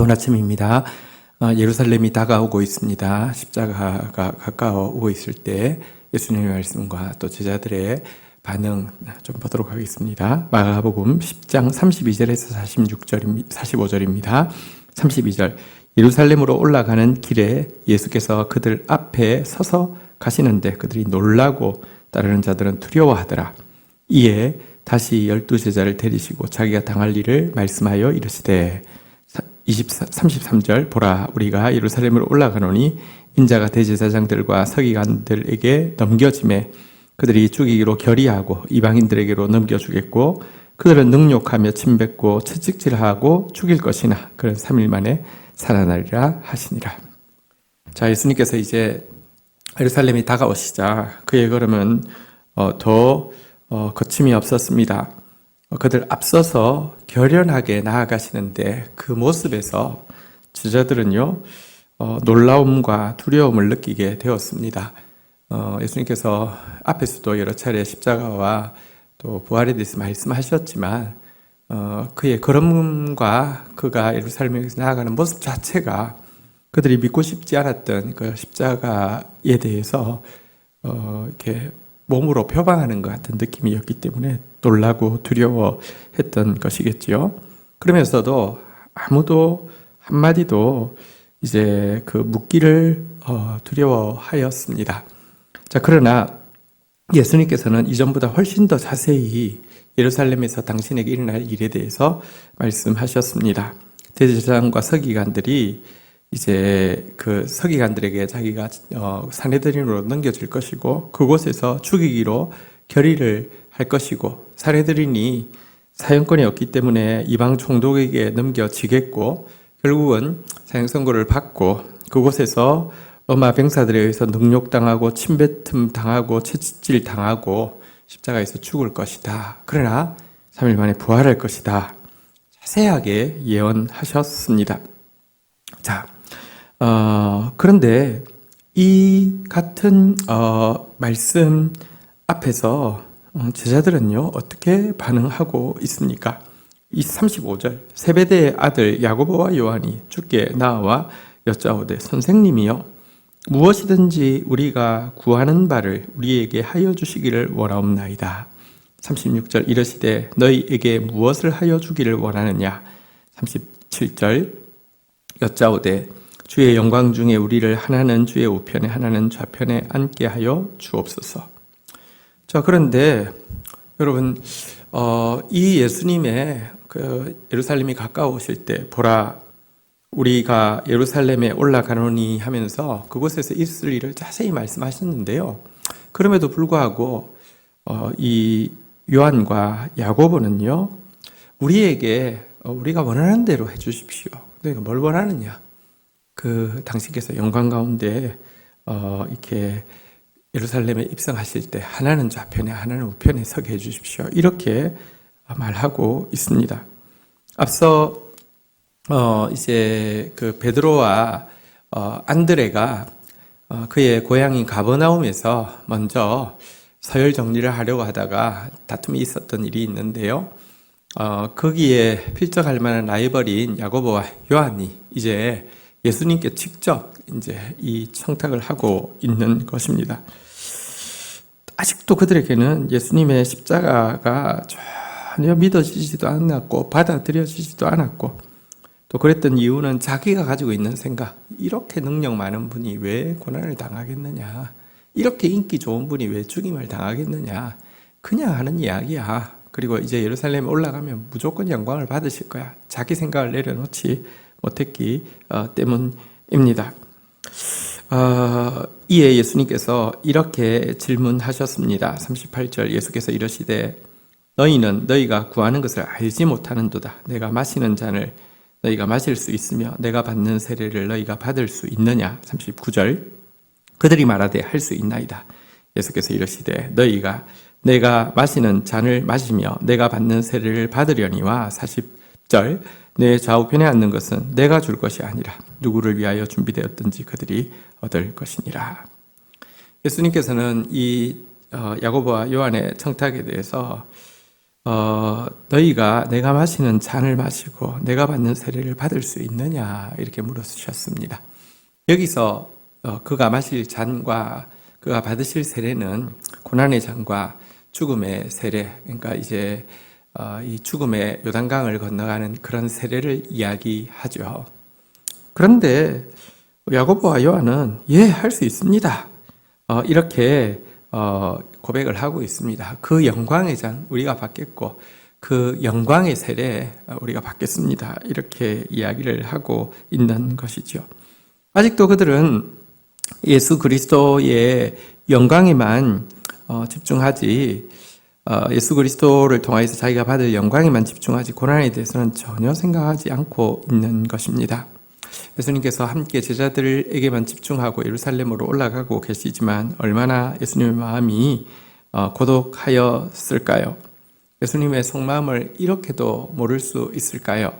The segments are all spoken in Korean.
좋은 아침입니다. 어, 예루살렘이 다가오고 있습니다. 십자가가 가까워오고 있을 때 예수님의 말씀과 또 제자들의 반응 좀 보도록 하겠습니다. 마가복음 10장 32절에서 46절, 45절입니다. 32절. 예루살렘으로 올라가는 길에 예수께서 그들 앞에 서서 가시는데 그들이 놀라고 따르는 자들은 두려워하더라. 이에 다시 열두 제자를 데리시고 자기가 당할 일을 말씀하여 이르시되 24, 33절 보라 우리가 예루살렘으로 올라가노니 인자가 대제사장들과 서기관들에게 넘겨짐에 그들이 죽이기로 결의하고 이방인들에게로 넘겨주겠고 그들은 능욕하며 침뱉고 채찍질하고 죽일 것이나 그런 3일 만에 살아나리라 하시니라. 자 예수님께서 이제 예루살렘이 다가오시자 그의 걸음은 어, 더 어, 거침이 없었습니다. 어, 그들 앞서서 결연하게 나아가시는데 그 모습에서 제자들은요 어, 놀라움과 두려움을 느끼게 되었습니다. 어, 예수님께서 앞에서도 여러 차례 십자가와 또 부활에 대해서 말씀하셨지만 어, 그의 걸음과 그가 예루살렘에서 나아가는 모습 자체가 그들이 믿고 싶지 않았던 그 십자가에 대해서 어, 이렇게 몸으로 표방하는 것 같은 느낌이었기 때문에 놀라고 두려워했던 것이겠지요. 그러면서도 아무도 한마디도 이제 그 묻기를 어, 두려워하였습니다. 자, 그러나 예수님께서는 이전보다 훨씬 더 자세히 예루살렘에서 당신에게 일어날 일에 대해서 말씀하셨습니다. 대제사장과 서기관들이 이제 그 서기관들에게 자기가 어, 사내들인으로 넘겨질 것이고 그곳에서 죽이기로 결의를 할 것이고 사내들인이 사형권이 없기 때문에 이방 총독에게 넘겨지겠고 결국은 사형 선고를 받고 그곳에서 로마 병사들에 의해서 능욕당하고 침뱉음 당하고 채찍질 당하고 십자가에서 죽을 것이다. 그러나 3일 만에 부활할 것이다. 자세하게 예언하셨습니다. 자, 어, 그런데 이 같은 어, 말씀 앞에서 어, 제자들은요 어떻게 반응하고 있습니까? 이 35절 세베대의 아들 야고보와 요한이 주께 나와 여짜오되 선생님이여 무엇이든지 우리가 구하는 바를 우리에게 하여 주시기를 원하옵나이다. 36절 이르시되 너희에게 무엇을 하여 주기를 원하느냐 37절 여짜오되 주의 영광 중에 우리를 하나는 주의 우편에 하나는 좌편에 앉게 하여 주옵소서. 자, 그런데 여러분, 어, 이 예수님의 그 예루살렘이 가까우실 때 보라 우리가 예루살렘에 올라가노니 하면서 그곳에서 있을 일을 자세히 말씀하셨는데요. 그럼에도 불구하고 어, 이 요한과 야고보는요 우리에게 어, 우리가 원하는 대로 해주십시오. 그러니까 뭘 원하느냐? 그 당신께서 영광 가운데 어, 이렇게 예루살렘에 입성하실 때 하나는 좌편에 하나는 우편에 서게 해주십시오. 이렇게 말하고 있습니다. 앞서 어, 이제 그 베드로와 어, 안드레가 어, 그의 고향인 가버나움에서 먼저 서열 정리를 하려고 하다가 다툼이 있었던 일이 있는데요. 어, 거기에 필적할 만한 라이벌인 야고보와 요한이 이제 예수님께 직접 이제 이 청탁을 하고 있는 것입니다. 아직도 그들에게는 예수님의 십자가가 전혀 믿어지지도 않았고 받아들여지지도 않았고 또 그랬던 이유는 자기가 가지고 있는 생각 이렇게 능력 많은 분이 왜 고난을 당하겠느냐 이렇게 인기 좋은 분이 왜 죽임을 당하겠느냐 그냥 하는 이야기야 그리고 이제 예루살렘에 올라가면 무조건 영광을 받으실 거야 자기 생각을 내려놓지 못했기 어, 때문입니다. 어, 이에 예수님께서 이렇게 질문하셨습니다. 38절 예수께서 이러시되 너희는 너희가 구하는 것을 알지 못하는도다. 내가 마시는 잔을 너희가 마실 수 있으며 내가 받는 세례를 너희가 받을 수 있느냐. 39절 그들이 말하되 할 수 있나이다. 예수께서 이러시되 너희가 내가 마시는 잔을 마시며 내가 받는 세례를 받으려니와 40절 내 좌우편에 앉는 것은 내가 줄 것이 아니라 누구를 위하여 준비되었든지 그들이 얻을 것이니라. 예수님께서는 이 어, 야고보와 요한의 청탁에 대해서 어, 너희가 내가 마시는 잔을 마시고 내가 받는 세례를 받을 수 있느냐 이렇게 물으셨습니다. 여기서 어, 그가 마실 잔과 그가 받으실 세례는 고난의 잔과 죽음의 세례 그러니까 이제 어, 이 죽음의 요단강을 건너가는 그런 세례를 이야기하죠. 그런데 야고보와 요한은 예, 할 수 있습니다. 어, 이렇게 어, 고백을 하고 있습니다. 그 영광의 잔 우리가 받겠고 그 영광의 세례 우리가 받겠습니다. 이렇게 이야기를 하고 있는 것이죠. 아직도 그들은 예수 그리스도의 영광에만 어, 집중하지 어, 예수 그리스도를 통하여서 자기가 받을 영광에만 집중하지 고난에 대해서는 전혀 생각하지 않고 있는 것입니다. 예수님께서 함께 제자들에게만 집중하고 예루살렘으로 올라가고 계시지만 얼마나 예수님의 마음이 어, 고독하였을까요? 예수님의 속마음을 이렇게도 모를 수 있을까요?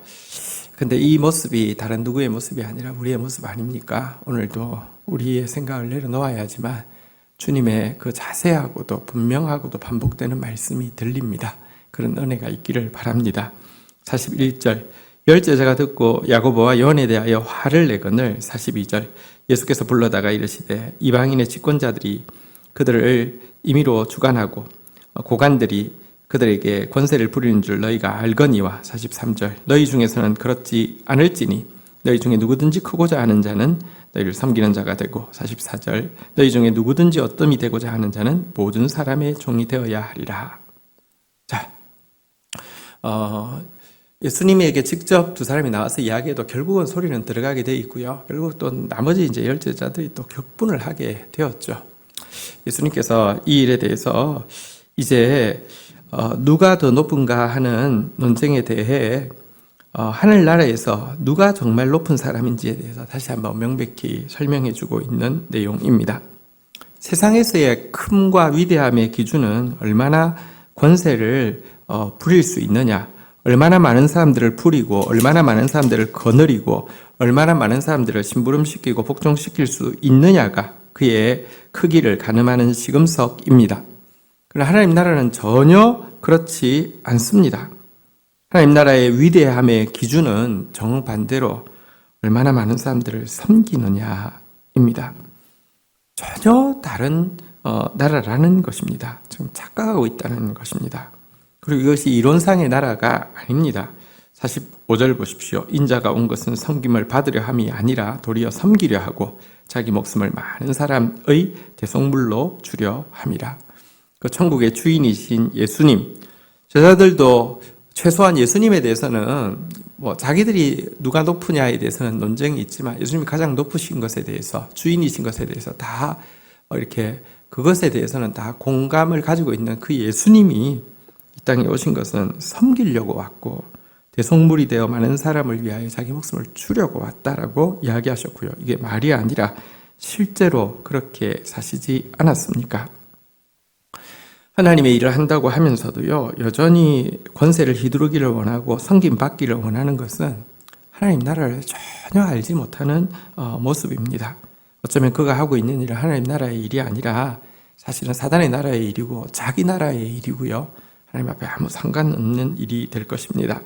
근데 이 모습이 다른 누구의 모습이 아니라 우리의 모습 아닙니까? 오늘도 우리의 생각을 내려놓아야 지만 주님의 그 자세하고도 분명하고도 반복되는 말씀이 들립니다. 그런 은혜가 있기를 바랍니다. 41절 열 제자가 듣고 야고보와 요한에 대하여 화를 내거늘 42절 예수께서 불러다가 이르시되 이방인의 집권자들이 그들을 임의로 주관하고 고관들이 그들에게 권세를 부리는 줄 너희가 알거니와 43절 너희 중에서는 그렇지 않을지니 너희 중에 누구든지 크고자 하는 자는 너희를 섬기는 자가 되고 44절 너희 중에 누구든지 어떤 이 되고자 하는 자는 모든 사람의 종이 되어야 하리라. 자, 어, 예수님에게 직접 두 사람이 나와서 이야기해도 결국은 소리는 들어가게 돼 있고요. 결국 또 나머지 이제 열 제자들이 또 격분을 하게 되었죠. 예수님께서 이 일에 대해서 이제 어, 누가 더 높은가 하는 논쟁에 대해 어, 하늘나라에서 누가 정말 높은 사람인지에 대해서 다시 한번 명백히 설명해 주고 있는 내용입니다. 세상에서의 큼과 위대함의 기준은 얼마나 권세를 어, 부릴 수 있느냐, 얼마나 많은 사람들을 부리고 얼마나 많은 사람들을 거느리고 얼마나 많은 사람들을 심부름시키고 복종시킬 수 있느냐가 그의 크기를 가늠하는 시금석입니다. 그러나 하나님 나라는 전혀 그렇지 않습니다. 하나님 나라의 위대함의 기준은 정반대로 얼마나 많은 사람들을 섬기느냐입니다. 전혀 다른 어, 나라라는 것입니다. 지금 착각하고 있다는 것입니다. 그리고 이것이 이론상의 나라가 아닙니다. 45절 보십시오. 인자가 온 것은 섬김을 받으려 함이 아니라 도리어 섬기려 하고 자기 목숨을 많은 사람의 대속물로 주려 함이라. 그 천국의 주인이신 예수님, 제자들도 최소한 예수님에 대해서는 뭐 자기들이 누가 높으냐에 대해서는 논쟁이 있지만 예수님이 가장 높으신 것에 대해서 주인이신 것에 대해서 다 이렇게 그것에 대해서는 다 공감을 가지고 있는 그 예수님이 이 땅에 오신 것은 섬기려고 왔고 대속물이 되어 많은 사람을 위하여 자기 목숨을 주려고 왔다라고 이야기하셨고요. 이게 말이 아니라 실제로 그렇게 사시지 않았습니까? 하나님의 일을 한다고 하면서도요, 여전히 권세를 휘두르기를 원하고 성김 받기를 원하는 것은 하나님 나라를 전혀 알지 못하는 어, 모습입니다. 어쩌면 그가 하고 있는 일은 하나님 나라의 일이 아니라 사실은 사단의 나라의 일이고 자기 나라의 일이고요. 하나님 앞에 아무 상관없는 일이 될 것입니다.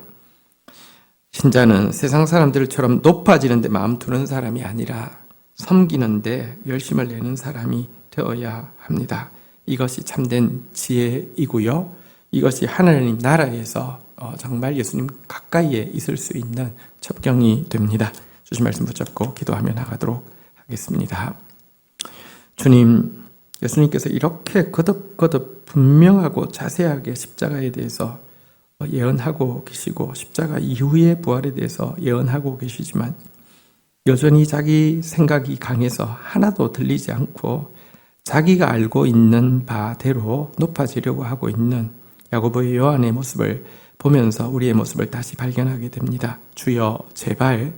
신자는 세상 사람들처럼 높아지는데 마음 두는 사람이 아니라 섬기는데 열심을 내는 사람이 되어야 합니다. 이것이 참된 지혜이고요. 이것이 하나님 나라에서 어, 정말 예수님 가까이에 있을 수 있는 첩경이 됩니다. 주신 말씀 붙잡고 기도하며 나가도록 하겠습니다. 주님, 예수님께서 이렇게 거듭거듭 분명하고 자세하게 십자가에 대해서 예언하고 계시고 십자가 이후의 부활에 대해서 예언하고 계시지만 여전히 자기 생각이 강해서 하나도 들리지 않고 자기가 알고 있는 바대로 높아지려고 하고 있는 야고보의 요한의 모습을 보면서 우리의 모습을 다시 발견하게 됩니다. 주여 제발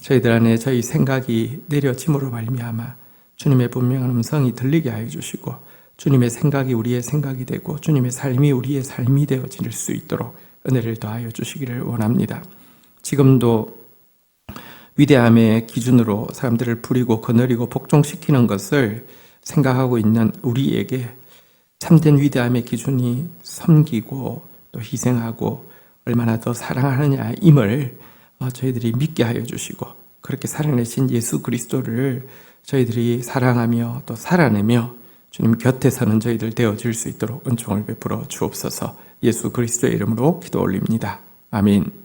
저희들 안에 저희 생각이 내려짐으로 말미암아 주님의 분명한 음성이 들리게 하여 주시고 주님의 생각이 우리의 생각이 되고 주님의 삶이 우리의 삶이 되어질 수 있도록 은혜를 더하여 주시기를 원합니다. 지금도 위대함의 기준으로 사람들을 부리고 거느리고 복종시키는 것을 생각하고 있는 우리에게 참된 위대함의 기준이 섬기고 또 희생하고 얼마나 더 사랑하느냐 임을 어, 저희들이 믿게 하여 주시고 그렇게 살아내신 예수 그리스도를 저희들이 사랑하며 또 살아내며 주님 곁에 서는 저희들 되어질 수 있도록 은총을 베풀어 주옵소서 예수 그리스도의 이름으로 기도 올립니다. 아멘.